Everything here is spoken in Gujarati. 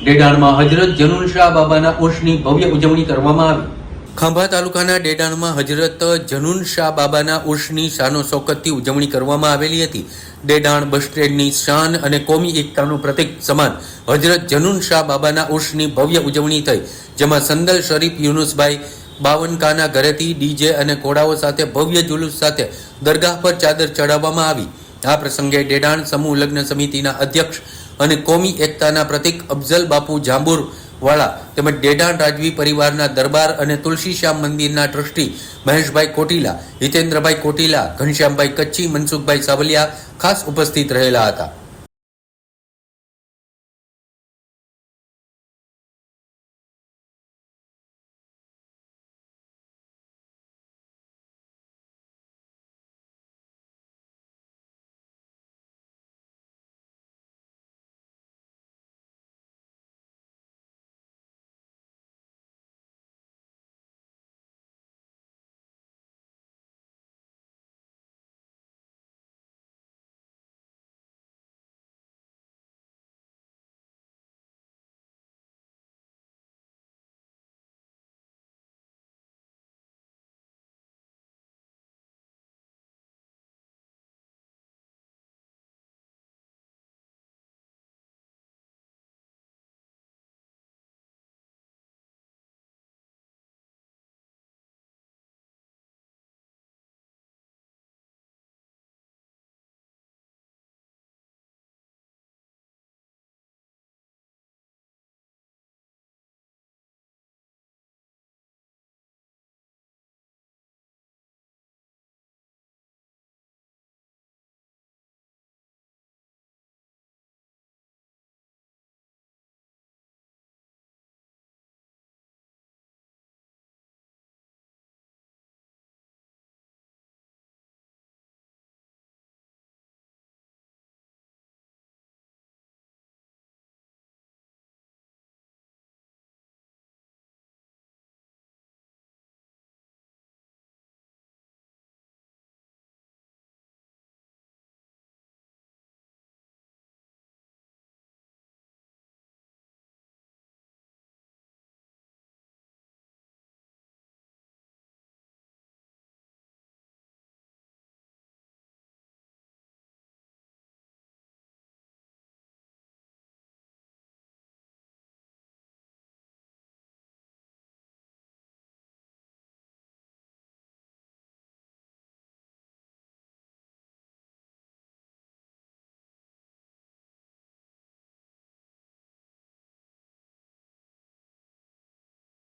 ડેડાણમાં હજરત જનુન શાહ બાબાના ઉર્ષની ભવ્ય ઉજવણી કરવામાં આવી. ખાંભા તાલુકાના ડેડાણમાં હજરત જનુન શાહ બાબાના ઉર્ષની શાનો શોકતથી ઉજવણી કરવામાં આવેલી હતી. ડેડાણ બસ સ્ટેન્ડની શાન અને કોમી એકતાનું પ્રતીક સમાન હજરત જનુન શાહ બાબાના ઉર્ષની ભવ્ય ઉજવણી થઈ, જેમાં સંદલ શરીફ યુનુસભાઈ બાવનકાના ઘરેથી ડીજે અને ઘોડાઓ સાથે ભવ્ય જુલુસ સાથે દરગાહ પર ચાદર ચડાવવામાં આવી. આ પ્રસંગે ડેડાણ સમૂહ લગ્ન સમિતિના અધ્યક્ષ અને કોમી એકતાના પ્રતિક અફઝલ બાપુ જાંબુર વાળા તેમજ ડેડાણ રાજવી પરિવારના દરબાર અને તુલસીશ્યામ મંદિરના ટ્રસ્ટી મહેશભાઈ કોટીલા, હિતેન્દ્રભાઈ કોટીલા, ઘનશ્યામભાઈ કચ્છી, મનસુખભાઈ સાવલિયા ખાસ ઉપસ્થિત રહેલા હતા.